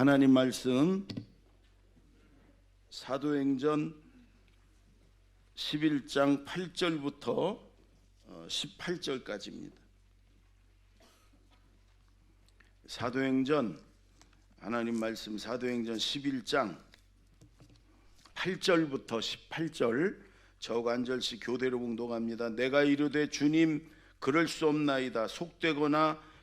하나님 말씀 사도행전 11장 8절부터 18절까지입니다. 사도행전 하나님 말씀 사도행전 11장 8절부터 18절 저가 한 절씩 교대로 봉독합니다. 내가 이르되 주님 그럴 수 없나이다 속되거나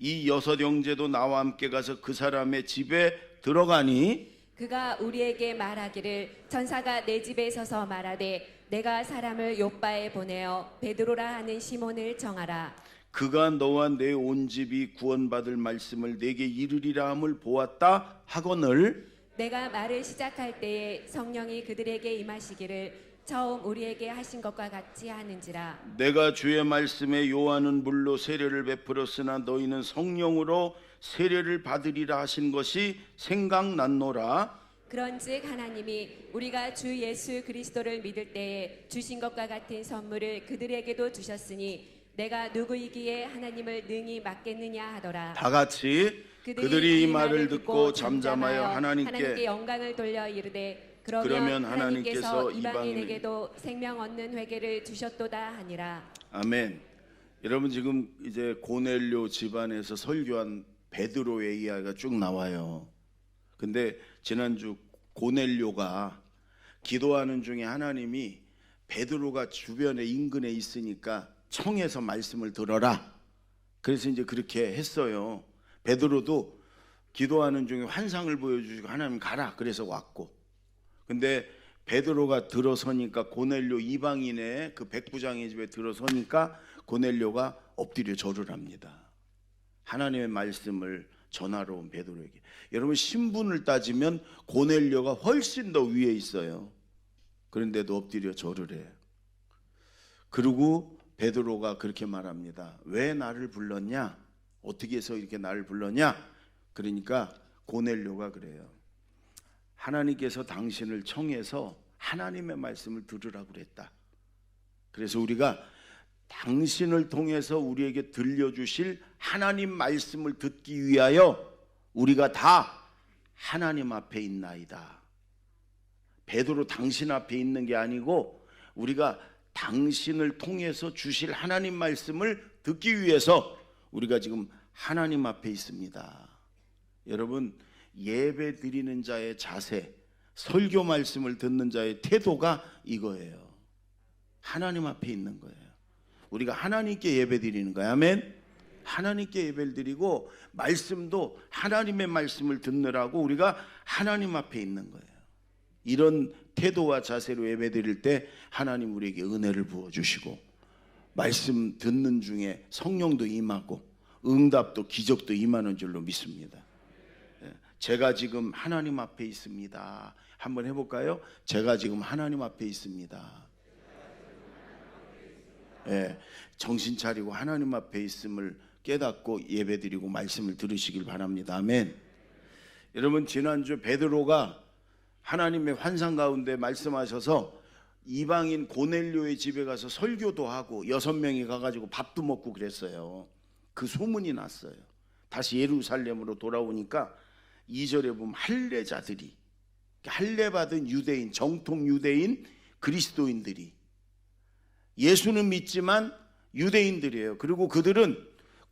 이 여섯 형제도 나와 함께 가서 그 사람의 집에 들어가니 그가 우리에게 말하기를 천사가 내 집에 서서 말하되 내가 사람을 요바에 보내어 베드로라 하는 시몬을 정하라. 그가 너와 내 온 집이 구원받을 말씀을 내게 이르리라 함을 보았다 하거늘 내가 말을 시작할 때에 성령이 그들에게 임하시기를 처음 우리에게 하신 것과 같이 하는지라. 내가 주의 말씀에 요한은 물로 세례를 베풀었으나 너희는 성령으로 세례를 받으리라 하신 것이 생각났노라 그런즉 하나님이 우리가 주 예수 그리스도를 믿을 때에 주신 것과 같은 선물을 그들에게도 주셨으니 내가 누구이기에 하나님을 능히 맡겠느냐 하더라. 다 같이 그들이 이 말을 듣고 잠잠하여 하나님께 하나님께 영광을 돌려 이르되 그러면, 그러면 하나님께서 이방인에게도 생명 얻는 회개를 주셨도다 하니라. 아멘. 여러분 지금 이제 고넬료 집안에서 설교한 베드로의 이야기가 쭉 나와요. 근데 지난주 고넬료가 기도하는 중에 하나님이 베드로가 주변에 인근에 있으니까 청해서 말씀을 들어라. 그래서 이제 그렇게 했어요. 베드로도 기도하는 중에 환상을 보여주시고 하나님 가라. 그래서 왔고. 근데 베드로가 들어서니까 고넬료 이방인의 그 백부장의 집에 들어서니까 고넬료가 엎드려 절을 합니다. 하나님의 말씀을 전하러 온 베드로에게. 여러분 신분을 따지면 고넬료가 훨씬 더 위에 있어요. 그런데도 엎드려 절을 해요. 그리고 베드로가 그렇게 말합니다. 왜 나를 불렀냐? 어떻게 해서 이렇게 나를 불렀냐? 그러니까 고넬료가 그래요. 하나님께서 당신을 청해서 하나님의 말씀을 들으라고 그랬다. 그래서 우리가 당신을 통해서 우리에게 들려주실 하나님 말씀을 듣기 위하여 우리가 다 하나님 앞에 있나이다. 베드로 당신 앞에 있는 게 아니고 우리가 당신을 통해서 주실 하나님 말씀을 듣기 위해서 우리가 지금 하나님 앞에 있습니다. 여러분 예배 드리는 자의 자세, 설교 말씀을 듣는 자의 태도가 이거예요. 하나님 앞에 있는 거예요. 우리가 하나님께 예배 드리는 거야. 아멘. 하나님께 예배를 드리고 말씀도 하나님의 말씀을 듣느라고 우리가 하나님 앞에 있는 거예요. 이런 태도와 자세로 예배 드릴 때 하나님 우리에게 은혜를 부어 주시고 말씀 듣는 중에 성령도 임하고 응답도 기적도 임하는 줄로 믿습니다. 예, 제가 지금 하나님 앞에 있습니다. 한번 해볼까요? 제가 지금 하나님 앞에 있습니다. 예, 정신 차리고 하나님 앞에 있음을 깨닫고 예배드리고 말씀을 들으시길 바랍니다. 아멘. 여러분 지난주 베드로가 하나님의 환상 가운데 말씀하셔서 이방인 고넬료의 집에 가서 설교도 하고 여섯 명이 가가지고 밥도 먹고 그랬어요. 그 소문이 났어요. 다시 예루살렘으로 돌아오니까 2절에 보면 할례자들이 할례 받은 유대인 정통 유대인 그리스도인들이 예수는 믿지만 유대인들이에요. 그리고 그들은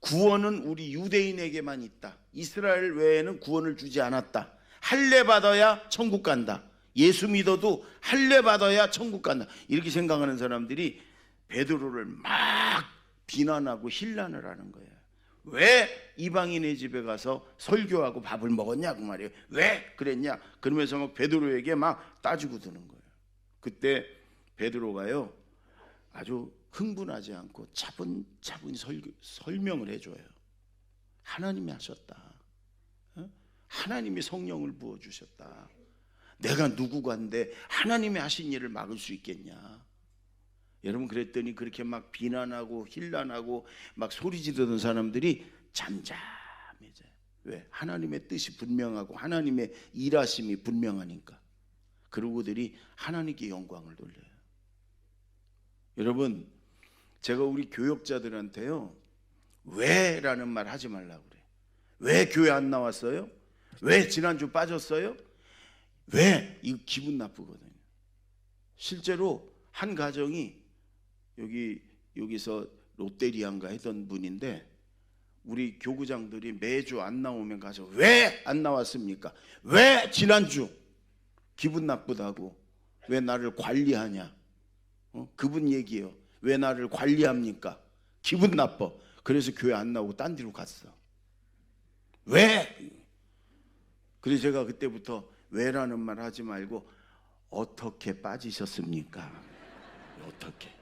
구원은 우리 유대인에게만 있다. 이스라엘 외에는 구원을 주지 않았다. 할례 받아야 천국 간다. 예수 믿어도 할례 받아야 천국 간다. 이렇게 생각하는 사람들이 베드로를 막 비난하고 힐난을 하는 거예요. 왜 이방인의 집에 가서 설교하고 밥을 먹었냐 그 말이에요. 왜 그랬냐? 그러면서 막 베드로에게 막 따지고 드는 거예요. 그때 베드로가요 아주 흥분하지 않고 차분차분 설교, 설명을 해줘요. 하나님이 하셨다. 어? 하나님이 성령을 부어 주셨다. 내가 누구간데 하나님이 하신 일을 막을 수 있겠냐? 여러분 그랬더니 그렇게 막 비난하고 힐난하고 막 소리 지르던 사람들이 잠잠해져. 왜? 하나님의 뜻이 분명하고 하나님의 일하심이 분명하니까. 그러고들이 하나님께 영광을 돌려요. 여러분, 제가 우리 교역자들한테요. 왜 라는 말 하지 말라고 그래. 왜 교회 안 나왔어요? 왜 지난주 빠졌어요? 왜? 이거 기분 나쁘거든요. 실제로 한 가정이 여기 여기서 롯데리아인가 했던 분인데 우리 교구장들이 매주 안 나오면 가서 왜 안 나왔습니까? 왜 지난주 기분 나쁘다고 왜 나를 관리하냐? 어? 그분 얘기예요. 왜 나를 관리합니까? 기분 나빠. 그래서 교회 안 나오고 딴 데로 갔어. 왜? 그래서 제가 그때부터 왜라는 말 하지 말고 어떻게 빠지셨습니까? 어떻게?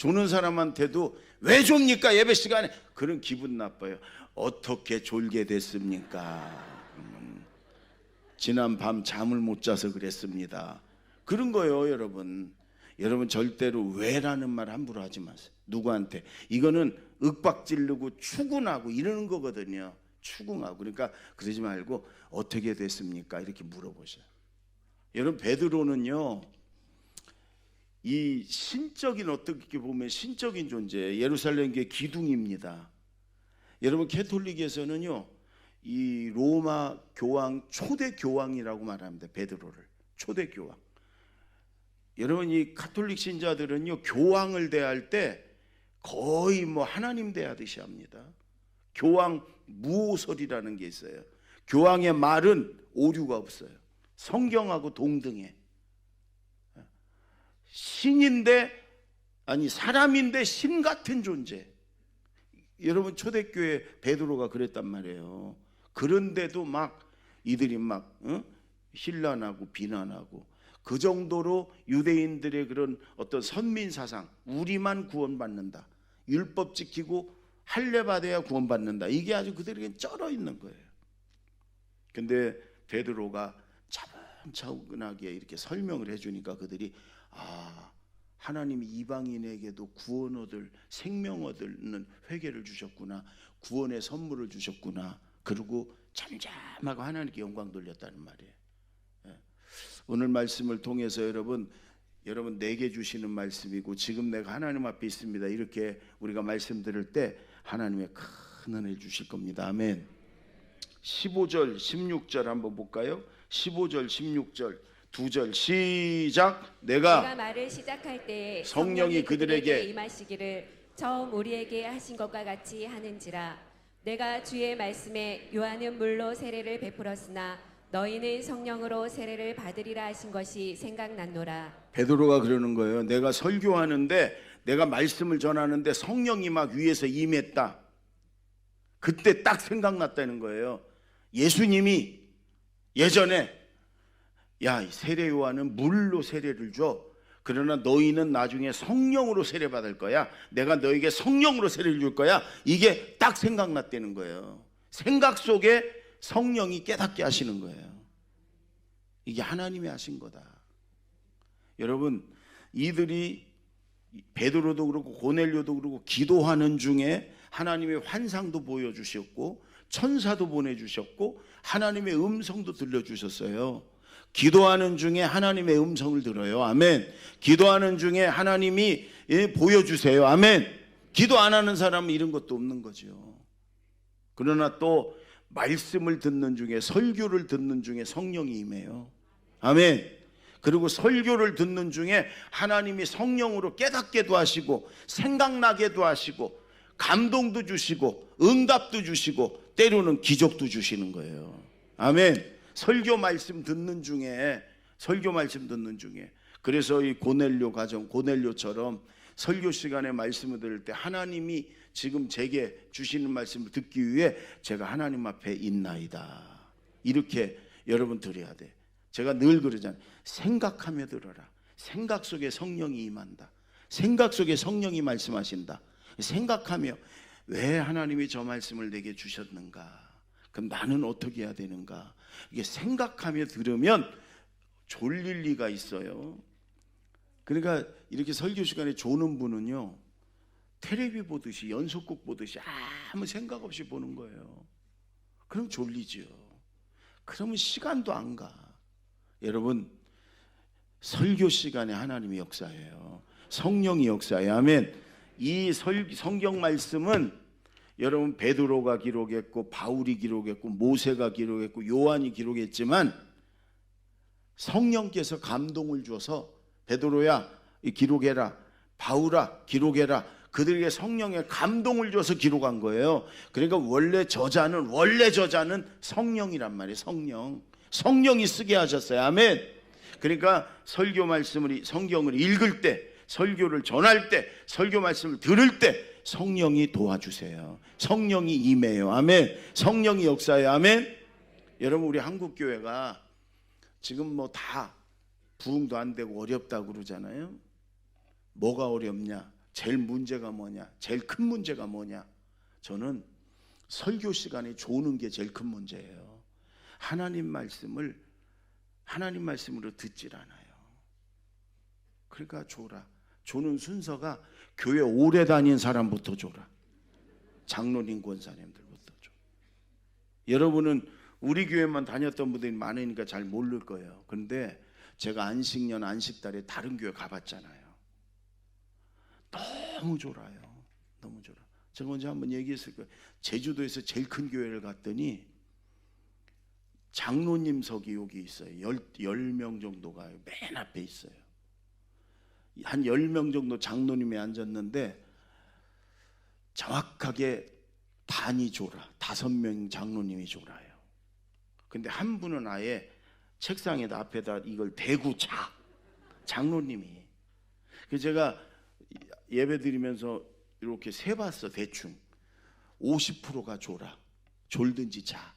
예. 조는 사람한테도 왜 줍니까 예배 시간에 그런 기분 나빠요. 어떻게 졸게 됐습니까? 음, 지난 밤 잠을 못 자서 그랬습니다. 그런 거예요, 여러분. 여러분 절대로 왜라는 말 함부로 하지 마세요. 누구한테 이거는 윽박지르고 추궁하고 이러는 거거든요. 추궁하고 그러니까 그러지 말고 어떻게 됐습니까? 이렇게 물어보셔요. 여러분 베드로는요. 이 신적인 어떻게 보면 신적인 존재 예루살렘 교회 기둥입니다. 여러분 캐톨릭에서는요. 이 로마 교황 초대 교황이라고 말합니다. 베드로를 초대 교황. 여러분 이 카톨릭 신자들은요 교황을 대할 때 거의 뭐 하나님 대하듯이 합니다. 교황 무오설이라는 게 있어요. 교황의 말은 오류가 없어요. 성경하고 동등해. 신인데 아니 사람인데 신 같은 존재. 여러분 초대교회 베드로가 그랬단 말이에요. 그런데도 막 이들이 막 어? 신란하고 비난하고 그 정도로 유대인들의 그런 어떤 선민 사상, 우리만 구원받는다. 율법 지키고 할례 받아야 구원받는다. 이게 아주 그들에게 쩔어 있는 거예요. 근데 베드로가 차분차분하게 이렇게 설명을 해 주니까 그들이 아 하나님이 이방인에게도 구원 얻을 생명 얻는 회개를 주셨구나 구원의 선물을 주셨구나 그리고 잠잠하고 하나님께 영광 돌렸다는 말이에요. 예. 오늘 말씀을 통해서 여러분 여러분 내게 주시는 말씀이고 지금 내가 하나님 앞에 있습니다. 이렇게 우리가 말씀 들을 때 하나님의 큰 은혜 주실 겁니다. 아멘. 15절 16절 한번 볼까요? 15절 16절 두절 시작 내가 내가 말을 시작할 때 성령이 그들에게 임하시기를 처음 우리에게 하신 것과 같이 하는지라 내가 주의 말씀에 요한은 물로 세례를 베풀었으나 너희는 성령으로 세례를 받으리라 하신 것이 생각났노라 베드로가 그러는 거예요. 내가 설교하는데 내가 말씀을 전하는데 성령이 막 위에서 임했다. 그때 딱 생각났다는 거예요. 예수님이 예전에 야, 이 세례 요한은 물로 세례를 줘. 그러나 너희는 나중에 성령으로 세례 받을 거야. 내가 너에게 성령으로 세례를 줄 거야. 이게 딱 생각났다는 거예요. 생각 속에 성령이 깨닫게 하시는 거예요. 이게 하나님이 하신 거다. 여러분, 이들이 베드로도 그렇고 고넬료도 그렇고 기도하는 중에 하나님의 환상도 보여주셨고 천사도 보내주셨고 하나님의 음성도 들려주셨어요. 기도하는 중에 하나님의 음성을 들어요. 아멘. 기도하는 중에 하나님이 예, 보여주세요. 아멘. 기도 안 하는 사람은 이런 것도 없는 거죠. 그러나 또 말씀을 듣는 중에 설교를 듣는 중에 성령이 임해요. 아멘. 그리고 설교를 듣는 중에 하나님이 성령으로 깨닫게도 하시고 생각나게도 하시고 감동도 주시고 응답도 주시고 때로는 기적도 주시는 거예요. 아멘. 설교 말씀 듣는 중에 설교 말씀 듣는 중에 그래서 이 고넬료 가정 고넬료처럼 설교 시간에 말씀을 들을 때 하나님이 지금 제게 주시는 말씀을 듣기 위해 제가 하나님 앞에 있나이다. 이렇게 여러분 드려야 돼. 제가 늘 그러잖아요. 생각하며 들어라. 생각 속에 성령이 임한다. 생각 속에 성령이 말씀하신다. 생각하며 왜 하나님이 저 말씀을 내게 주셨는가? 그럼 나는 어떻게 해야 되는가? 이게 생각하며 들으면 졸릴 리가 있어요. 그러니까 이렇게 설교 시간에 조는 분은요. 테레비 보듯이 연속극 보듯이 아무 생각 없이 보는 거예요. 그럼 졸리죠. 그러면 시간도 안 가. 여러분 설교 시간에 하나님이 역사해요. 성령이 역사해요. 아멘. 이 설, 성경 말씀은 여러분 베드로가 기록했고 바울이 기록했고 모세가 기록했고 요한이 기록했지만 성령께서 감동을 줘서 베드로야 이 기록해라 바울아 기록해라 그들에게 성령의 감동을 줘서 기록한 거예요. 그러니까 원래 저자는 원래 저자는 성령이란 말이에요. 성령 성령이 쓰게 하셨어요. 아멘. 그러니까 설교 말씀을 성경을 읽을 때 설교를 전할 때 설교 말씀을 들을 때 성령이 도와주세요. 성령이 임해요. 아멘. 성령이 역사해요. 아멘. 여러분 우리 한국 교회가 지금 뭐 다 부흥도 안 되고 어렵다고 그러잖아요. 뭐가 어렵냐? 제일 문제가 뭐냐? 제일 큰 문제가 뭐냐? 저는 설교 시간에 조는 게 제일 큰 문제예요. 하나님 말씀을 하나님 말씀으로 듣질 않아요. 그러니까 조라. 조는 순서가 교회 오래 다닌 사람부터 조라. 장로님 권사님들부터 조. 여러분은 우리 교회만 다녔던 분들이 많으니까 잘 모를 거예요. 그런데 제가 안식년 안식달에 다른 교회 가봤잖아요. 너무 졸아요. 너무 졸아. 제가 언제 한번 얘기했을 거예요. 제주도에서 제일 큰 교회를 갔더니 장로님석이 여기 있어요. 열, 열 명 정도가 맨 앞에 있어요. 한열명 정도 장로님이 앉았는데 정확하게 반이 졸아. 다섯 명 장로님이 졸아요. 근데 한 분은 아예 책상에다 앞에다 이걸 대고 자. 장로님이. 그래서 제가 예배 드리면서 이렇게 세 봤어 대충 50%가 졸아 졸든지 자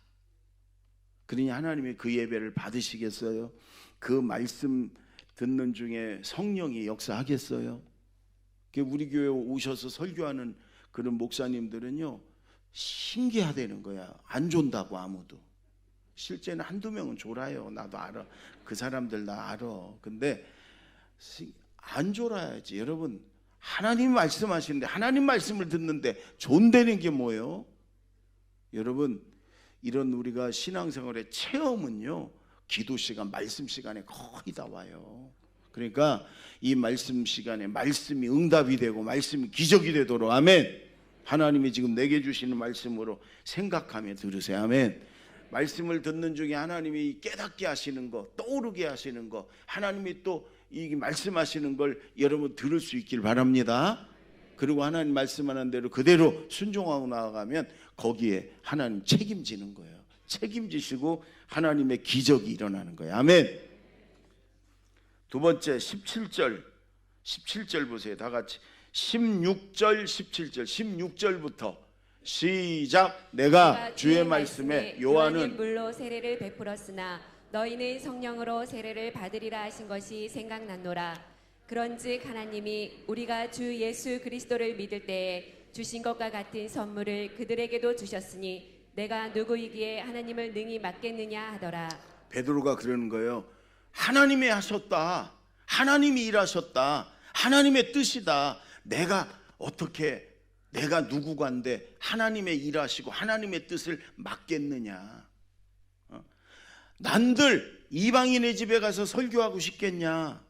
그러니 하나님이 그 예배를 받으시겠어요? 그 말씀 듣는 중에 성령이 역사하겠어요? 그 우리 교회 오셔서 설교하는 그런 목사님들은요 신기하다는 거야. 안 존다고 아무도. 실제는 한두 명은 졸아요. 나도 알아. 그 사람들 나 알아. 근데 안 졸아야지. 여러분 하나님 말씀하시는데 하나님 말씀을 듣는데 존대는 게 뭐예요? 여러분 이런 우리가 신앙생활의 체험은요 기도 시간 말씀 시간에 거의 다 와요 그러니까 이 말씀 시간에 말씀이 응답이 되고 말씀이 기적이 되도록 아멘 하나님이 지금 내게 주시는 말씀으로 생각하며 들으세요 아멘 말씀을 듣는 중에 하나님이 깨닫게 하시는 거 떠오르게 하시는 거 하나님이 또 이 말씀하시는 걸 여러분 들을 수 있길 바랍니다. 그리고 하나님 말씀하는 대로 그대로 순종하고 나아가면 거기에 하나님 책임지는 거예요. 책임지시고 하나님의 기적이 일어나는 거예요. 아멘. 두 번째 17절 17절 보세요. 다 같이 16절 17절 16절부터 시작 내가 주의 말씀에 요한은 물로 세례를 베풀었으나 너희는 성령으로 세례를 받으리라 하신 것이 생각났노라. 그런즉 하나님이 우리가 주 예수 그리스도를 믿을 때에 주신 것과 같은 선물을 그들에게도 주셨으니 내가 누구이기에 하나님을 능히 맡겠느냐 하더라. 베드로가 그러는 거예요. 하나님이 하셨다. 하나님이 일하셨다. 하나님의 뜻이다. 내가 어떻게 내가 누구간데 하나님의 일하시고 하나님의 뜻을 맡겠느냐. 어? 난들 이방인의 집에 가서 설교하고 싶겠냐.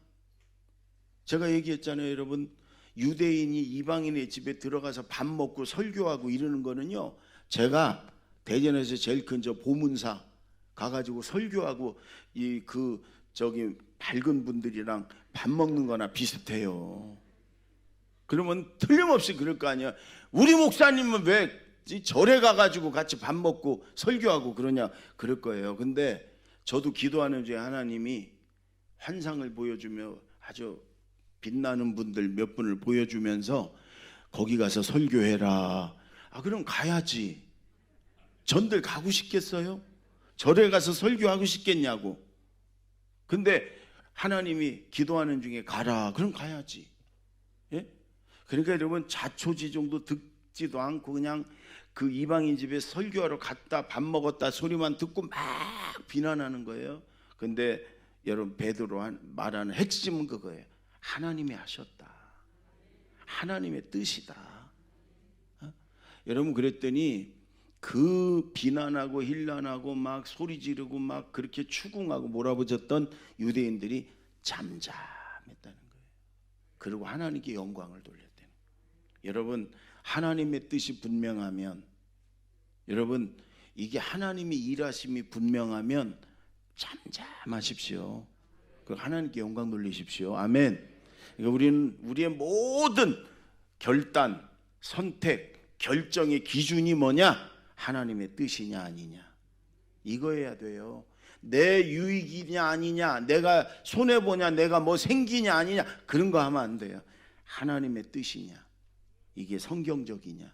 제가 얘기했잖아요, 여러분. 유대인이 이방인의 집에 들어가서 밥 먹고 설교하고 이러는 거는요. 제가 대전에서 제일 큰 저 보문사 가가지고 설교하고 이 그 저기 밝은 분들이랑 밥 먹는 거나 비슷해요. 그러면 틀림없이 그럴 거 아니야. 우리 목사님은 왜 절에 가가지고 같이 밥 먹고 설교하고 그러냐 그럴 거예요. 근데 저도 기도하는 중에 하나님이 환상을 보여주며 아주 빛나는 분들 몇 분을 보여주면서 거기 가서 설교해라. 아 그럼 가야지. 전들 가고 싶겠어요? 절에 가서 설교하고 싶겠냐고. 근데 하나님이 기도하는 중에 가라. 그럼 가야지. 예? 그러니까 여러분 자초지종도 듣, 듣지도 않고 그냥 그 이방인 집에 설교하러 갔다 밥 먹었다 소리만 듣고 막 비난하는 거예요. 근데 여러분 베드로 한- 말하는 핵심은 그거예요. 하나님이 하셨다. 하나님의 뜻이다. 어? 여러분 그랬더니 그 비난하고 힐난하고 막 소리 지르고 막 그렇게 추궁하고 몰아붙였던 유대인들이 잠잠했다는 거예요. 그리고 하나님께 영광을 거예요. 여러분 하나님의 뜻이 분명하면 여러분 이게 하나님의 일하심이 분명하면 잠잠하십시오. 그 하나님께 영광 돌리십시오. 아멘. 그러니까 우리는 우리의 모든 결단, 선택, 결정의 기준이 뭐냐? 하나님의 뜻이냐 아니냐. 이거여야 돼요. 내 유익이냐 아니냐, 내가 손해 보냐, 내가 뭐 생기냐 아니냐 그런 거 하면 안 돼요. 하나님의 뜻이냐, 이게 성경적이냐,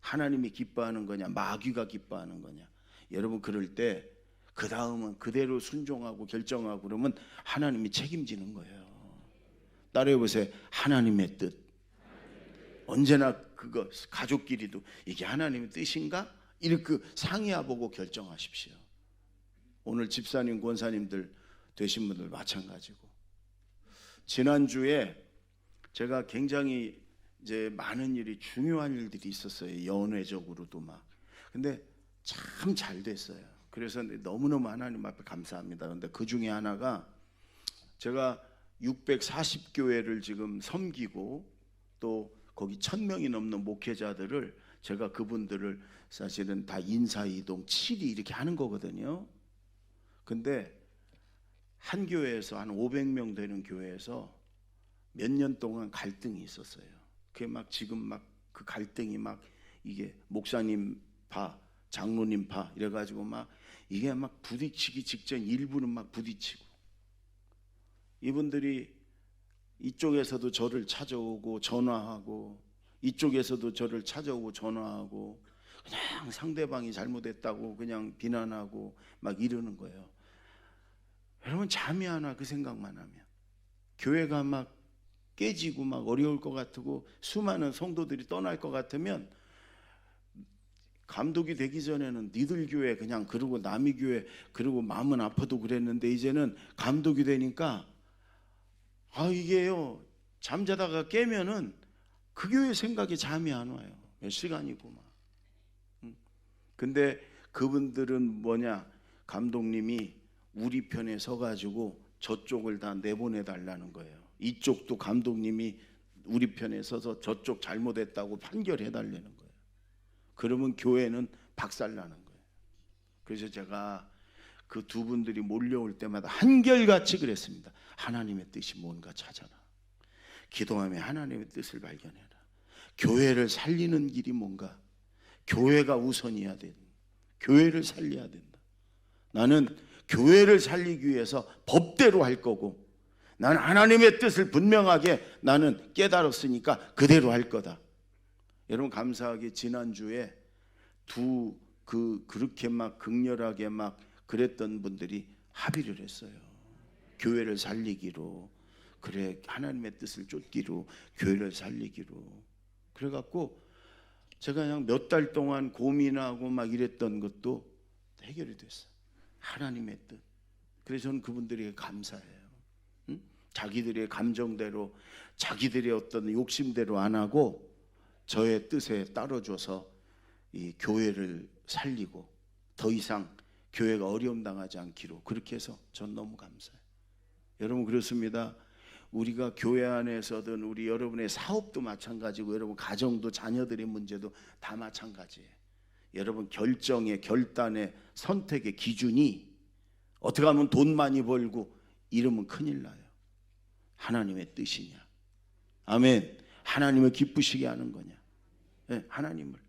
하나님이 기뻐하는 거냐, 마귀가 기뻐하는 거냐. 여러분 그럴 때 그 다음은 그대로 순종하고 결정하고 그러면 하나님이 책임지는 거예요. 따라해 보세요. 하나님의 뜻. 언제나 그거 가족끼리도 이게 하나님의 뜻인가? 이렇게 상의해 보고 결정하십시오. 오늘 집사님, 권사님들 되신 분들 마찬가지고. 지난주에 제가 굉장히 이제 많은 일이 중요한 일들이 있었어요. 연회적으로도 막. 근데 참 잘 됐어요. 그래서 너무너무 하나님 앞에 감사합니다. 근데 그 중에 하나가 제가 640교회를 지금 섬기고 또 거기 1000명이 넘는 목회자들을 제가 그분들을 사실은 다 인사 이동 7이 이렇게 하는 거거든요. 근데 한 교회에서 한 500명 되는 교회에서 몇 년 동안 갈등이 있었어요. 그게 막 지금 막 그 갈등이 막 이게 목사님 파, 장로님 파 이래가지고 막 이게 막 부딪히기 직전 일부는 막 부딪히고 이분들이 이쪽에서도 저를 찾아오고 전화하고 이쪽에서도 저를 찾아오고 전화하고 그냥 상대방이 잘못했다고 그냥 비난하고 막 이러는 거예요. 여러분 잠이 안 와 그 생각만 하면 교회가 막 깨지고 막 어려울 것 같고 수많은 성도들이 떠날 것 같으면 감독이 되기 전에는 니들 교회 그냥 그러고 남이 교회 그러고 마음은 아파도 그랬는데 이제는 감독이 되니까 아 이게요 잠자다가 깨면은 그 교회 생각이 잠이 안 와요 몇 시간이고 막 음. 근데 그분들은 뭐냐 감독님이 우리 편에 서가지고 저쪽을 다 내보내 달라는 거예요 이쪽도 감독님이 우리 편에 서서 저쪽 잘못했다고 판결해 달라는 거예요 그러면 교회는 박살나는 거예요 그래서 제가 그 두 분들이 몰려올 때마다 한결같이 그랬습니다. 하나님의 뜻이 뭔가 찾아라. 기도하며 하나님의 뜻을 발견해라. 교회를 살리는 길이 뭔가? 교회가 우선이어야 된다. 교회를 살려야 된다. 나는 교회를 살리기 위해서 법대로 할 거고, 나는 하나님의 뜻을 분명하게 나는 깨달았으니까 그대로 할 거다. 여러분 감사하게 지난주에 두 그 그렇게 막 극렬하게 막 그랬던 분들이 합의를 했어요. 교회를 살리기로 그래 하나님의 뜻을 쫓기로 교회를 살리기로 그래갖고 제가 그냥 몇 달 동안 고민하고 막 이랬던 것도 해결이 됐어요. 하나님의 뜻. 그래서 저는 그분들에게 감사해요. 응? 자기들의 감정대로 자기들의 어떤 욕심대로 안 하고 저의 뜻에 따라줘서 이 교회를 살리고 더 이상 교회가 어려움 당하지 않기로 그렇게 해서 전 너무 감사해요. 여러분 그렇습니다. 우리가 교회 안에서든 우리 여러분의 사업도 마찬가지고 여러분 가정도 자녀들의 문제도 다 마찬가지예요. 여러분 결정의 결단의 선택의 기준이 어떻게 하면 돈 많이 벌고 이러면 큰일 나요. 하나님의 뜻이냐? 아멘. 하나님을 기쁘시게 하는 거냐? 네, 하나님을.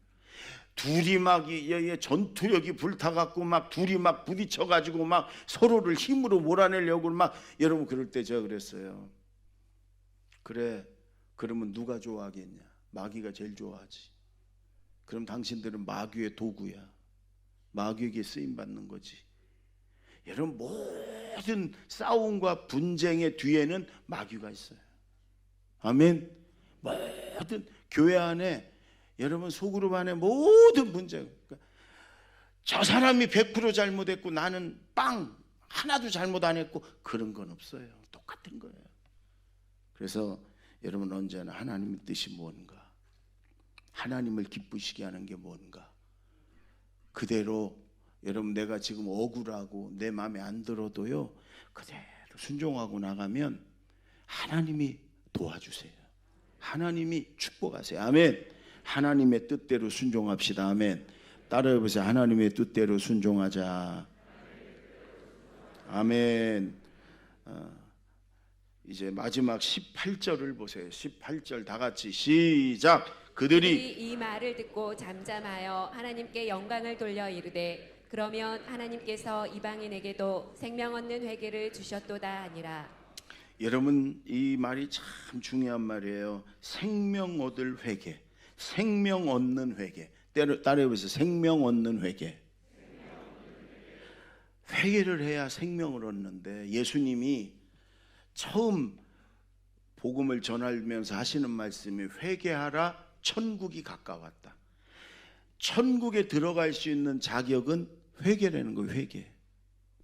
둘이 막이 전투력이 불타갖고 막 둘이 막 부딪혀가지고 막 서로를 힘으로 몰아내려고 막 여러분 그럴 때 제가 그랬어요. 그래, 그러면 누가 좋아하겠냐? 마귀가 제일 좋아하지. 그럼 당신들은 마귀의 도구야. 마귀에게 쓰임 받는 거지. 여러분 모든 싸움과 분쟁의 뒤에는 마귀가 있어요. 아멘. 모든 교회 안에 여러분 소그룹 안에 모든 문제 그러니까 저 사람이 100% 잘못했고 나는 빵 하나도 잘못 안 했고 그런 건 없어요. 똑같은 거예요. 그래서 여러분 언제나 하나님의 뜻이 뭔가 하나님을 기쁘시게 하는 게 뭔가 그대로 여러분 내가 지금 억울하고 내 마음에 안 들어도요 그대로 순종하고 나가면 하나님이 도와주세요. 하나님이 축복하세요. 아멘. 하나님의 뜻대로 순종합시다. 아멘. 따라해 보세요. 하나님의 뜻대로 순종하자. 아멘. 어, 이제 마지막 18절을 보세요. 18절 다 같이 시작. 그들이 이 말을 듣고 잠잠하여 하나님께 영광을 돌려 이르되 그러면 하나님께서 이방인에게도 생명 얻는 회개를 주셨도다 하니라 여러분 이 말이 참 중요한 말이에요. 생명 얻을 회개, 생명 얻는 회개. 따라- 따라해보세요. 생명 얻는 회개. 회개를 해야 생명을 얻는데 예수님이 처음 복음을 전하면서 하시는 말씀이 회개하라 천국이 가까웠다. 천국에 들어갈 수 있는 자격은 회개라는 거예요. 회개.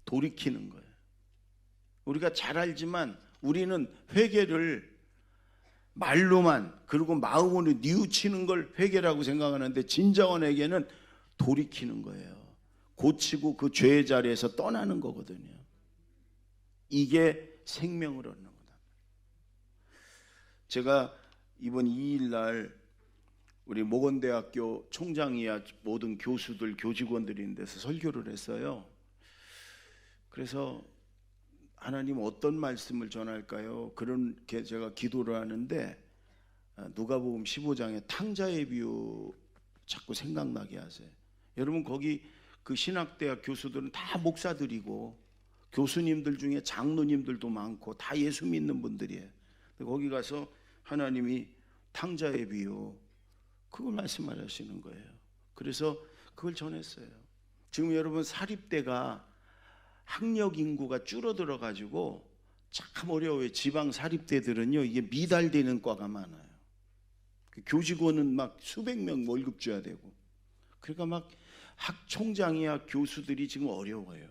돌이키는 거예요. 우리가 잘 알지만 우리는 회개를 말로만 그리고 마음으로 뉘우치는 걸 회개라고 생각하는데 진정한 회개는 돌이키는 거예요. 고치고 그 죄의 자리에서 떠나는 거거든요. 이게 생명을 얻는 거다. 제가 이번 2일 날 우리 모건대학교 총장이야 모든 교수들 교직원들이 데서 설교를 했어요. 그래서 하나님 어떤 말씀을 전할까요? 그렇게 제가 기도를 하는데 아, 누가복음 15장에 탕자의 비유 자꾸 생각나게 하세요. 여러분 거기 그 신학대학 교수들은 다 목사들이고 교수님들 중에 장로님들도 많고 다 예수 믿는 분들이에요. 거기 가서 하나님이 탕자의 비유 그걸 말씀하시는 거예요. 그래서 그걸 전했어요. 지금 여러분 사립대가 학력 인구가 줄어들어 가지고 참 어려워요. 지방 사립대들은요 이게 미달되는 과가 많아요. 그 교직원은 막 수백 명 월급 줘야 되고 그러니까 막 학 총장이야 교수들이 지금 어려워요.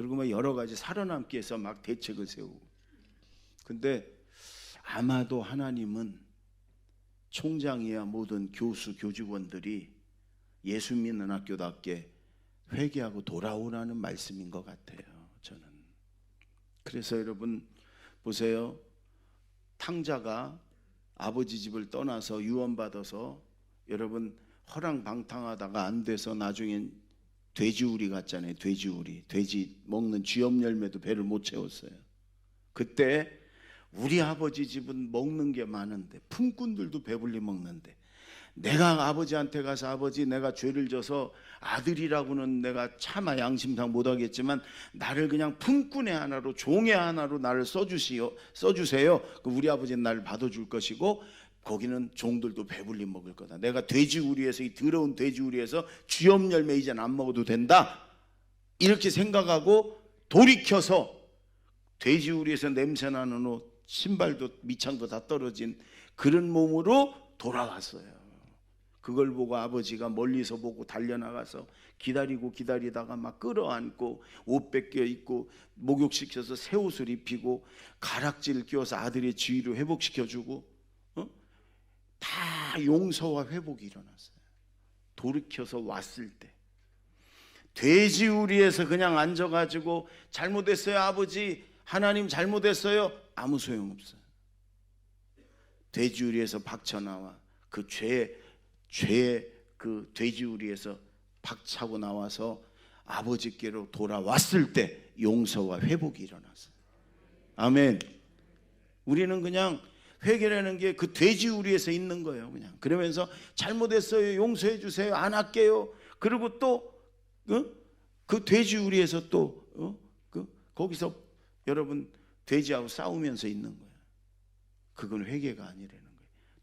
그리고 막 여러 가지 살아남기 위해서 막 대책을 세우고 근데 아마도 하나님은 총장이야 모든 교수 교직원들이 예수 믿는 학교답게 회개하고 돌아오라는 말씀인 것 같아요. 저는. 그래서 여러분 보세요. 탕자가 아버지 집을 떠나서 유언받아서 여러분 허랑방탕하다가 안 돼서 나중엔 돼지우리 같잖아요. 돼지우리. 돼지 먹는 쥐염 열매도 배를 못 채웠어요. 그때 우리 아버지 집은 먹는 게 많은데 품꾼들도 배불리 먹는데 내가 아버지한테 가서 아버지 내가 죄를 져서 아들이라고는 내가 차마 양심상 못하겠지만 나를 그냥 품꾼의 하나로 종의 하나로 나를 써주시오 써주세요. 그 우리 아버지는 나를 받아줄 것이고 거기는 종들도 배불리 먹을 거다. 내가 돼지우리에서 이 더러운 돼지우리에서 쥐염 열매 이제는 안 먹어도 된다. 이렇게 생각하고 돌이켜서 돼지우리에서 냄새 나는 옷, 신발도 밑창도 다 떨어진 그런 몸으로 돌아왔어요. 그걸 보고 아버지가 멀리서 보고 달려나가서 기다리고 기다리다가 막 끌어안고 옷 벗겨 입고 목욕시켜서 새 옷을 입히고 가락지를 끼워서 아들의 지위로 회복시켜주고 어? 다 용서와 회복이 일어났어요. 돌이켜서 왔을 때 돼지우리에서 그냥 앉아가지고 잘못했어요 아버지 하나님 잘못했어요 아무 소용없어요. 돼지우리에서 박쳐 나와 그 죄, 죄의 그 돼지우리에서 박차고 나와서 아버지께로 돌아왔을 때 용서와 회복이 일어났어요. 아멘. 우리는 그냥 회개라는 게 그 돼지 우리에서 있는 거예요. 그냥 그러면서 잘못했어요. 용서해 주세요. 안 할게요. 그리고 또그 돼지 우리에서 또 어? 그 거기서 여러분 돼지하고 싸우면서 있는 거예요. 그건 회개가 아니라는 거예요.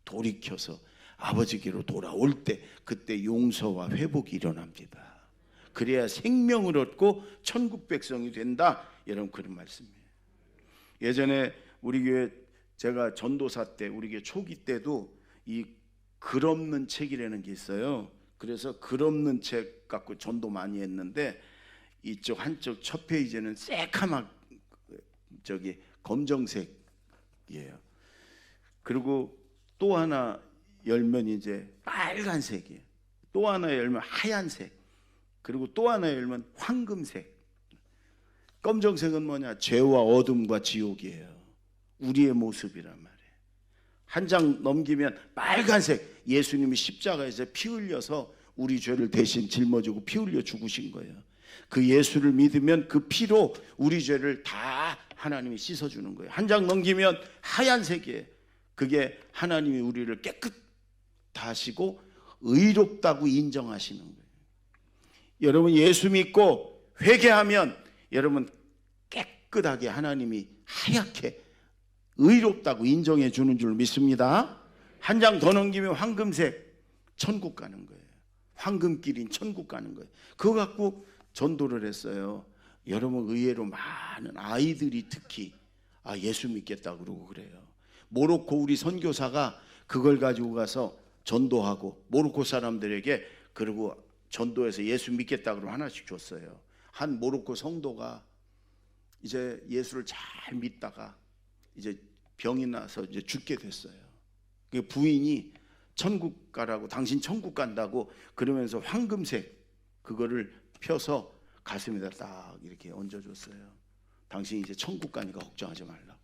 돌이켜서 아버지께로 돌아올 때 그때 용서와 회복이 일어납니다. 그래야 생명을 얻고 천국 백성이 된다. 여러분 그런 말씀이에요. 예전에 우리 교회 제가 전도사 때 우리 교회 초기 때도 이 글 없는 책이라는 게 있어요. 그래서 글 없는 책 갖고 전도 많이 했는데 이쪽 한쪽 첫 페이지는 새카맣 저기 검정색이에요. 그리고 또 하나 열면 이제 빨간색이에요. 또 하나 열면 하얀색. 그리고 또 하나 열면 황금색. 검정색은 뭐냐? 죄와 어둠과 지옥이에요. 우리의 모습이란 말이에요. 한 장 넘기면 빨간색 예수님이 십자가에서 피 흘려서 우리 죄를 대신 짊어지고 피 흘려 죽으신 거예요. 그 예수를 믿으면 그 피로 우리 죄를 다 하나님이 씻어 주는 거예요. 한 장 넘기면 하얀색이에요. 그게 하나님이 우리를 깨끗하시고 의롭다고 인정하시는 거예요. 여러분 예수 믿고 회개하면 여러분 깨끗하게 하나님이 하얗게 의롭다고 인정해 주는 줄 믿습니다. 한 장 더 넘기면 황금색 천국 가는 거예요. 황금길인 천국 가는 거예요. 그거 갖고 전도를 했어요. 여러분 의외로 많은 아이들이 특히 아 예수 믿겠다 그러고 그래요. 모로코 우리 선교사가 그걸 가지고 가서 전도하고 모로코 사람들에게 그리고 전도해서 예수 믿겠다 그러고 하나씩 줬어요. 한 모로코 성도가 이제 예수를 잘 믿다가 이제 병이 나서 이제 죽게 됐어요. 그 부인이 천국 가라고 당신 천국 간다고 그러면서 황금색 그거를 펴서 가슴에다 딱 이렇게 얹어줬어요. 당신 이제 천국 가니까 걱정하지 말라고.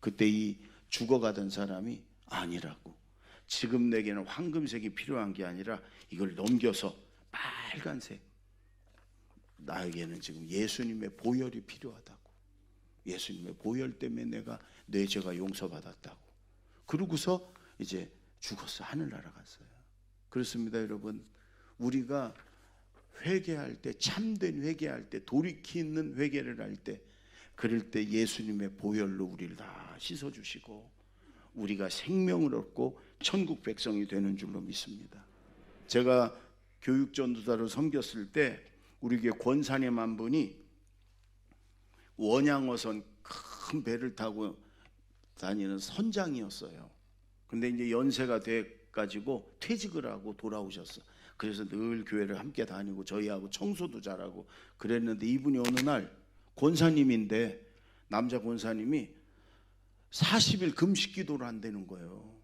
그때 이 죽어가던 사람이 아니라고. 지금 내게는 황금색이 필요한 게 아니라 이걸 넘겨서 빨간색. 나에게는 지금 예수님의 보혈이 필요하다고. 예수님의 보혈 때문에 내가 내 죄가 용서받았다고. 그러고서 이제 죽었어. 하늘나라 갔어요. 그렇습니다, 여러분. 우리가 회개할 때 참된 회개할 때 돌이키는 회개를 할 때 그럴 때 예수님의 보혈로 우리를 다 씻어 주시고 우리가 생명을 얻고 천국 백성이 되는 줄로 믿습니다. 제가 교육 전도사로 섬겼을 때 우리 교회 권사님 한 분이 원양어선 큰 배를 타고 다니는 선장이었어요. 근데 이제 연세가 돼 가지고 퇴직을 하고 돌아오셨어. 그래서 늘 교회를 함께 다니고 저희하고 청소도 잘하고 그랬는데 이분이 어느 날 권사님인데 남자 권사님이 40일 금식 기도를 한다는 거예요.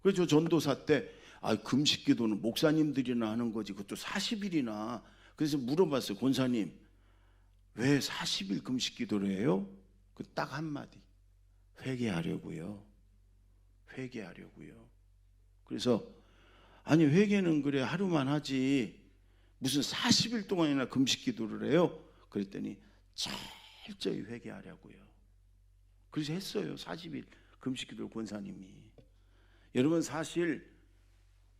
그래서 저 전도사 때 아, 금식 기도는 목사님들이나 하는 거지 그것도 40일이나 그래서 물어봤어요. 권사님 왜 40일 금식 기도를 해요? 그 딱 한마디 회개하려고요. 회개하려고요. 그래서 아니 회개는 그래 하루만 하지 무슨 40일 동안이나 금식 기도를 해요? 그랬더니 철저히 회개하려고요. 그래서 했어요. 40일 금식 기도를 권사님이. 여러분 사실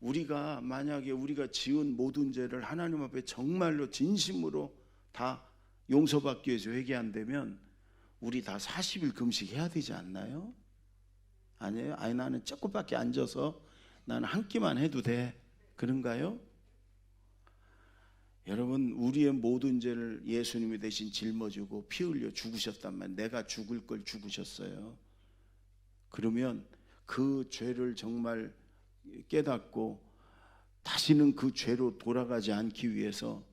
우리가 만약에 우리가 지은 모든 죄를 하나님 앞에 정말로 진심으로 다 용서받기 위해서 회개한다면 우리 다 40일 금식 해야 되지 않나요? 아니에요? 아니 나는 조금밖에 앉아서 나는 한 끼만 해도 돼. 그런가요? 여러분 우리의 모든 죄를 예수님이 대신 짊어지고 피 흘려 죽으셨단 말 내가 죽을 걸 죽으셨어요. 그러면 그 죄를 정말 깨닫고 다시는 그 죄로 돌아가지 않기 위해서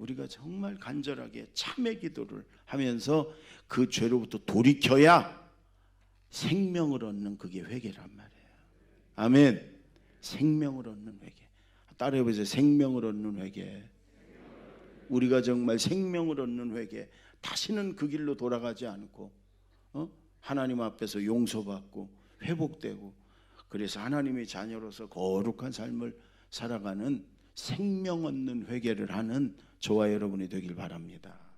우리가 정말 간절하게 참의 기도를 하면서 그 죄로부터 돌이켜야 생명을 얻는 그게 회개란 말이에요. 아멘. 생명을 얻는 회개. 따라해 보세요. 생명을 얻는 회개. 우리가 정말 생명을 얻는 회개. 다시는 그 길로 돌아가지 않고 어? 하나님 앞에서 용서받고 회복되고 그래서 하나님의 자녀로서 거룩한 삶을 살아가는 생명 얻는 회개를 하는 저와 여러분이 되길 바랍니다.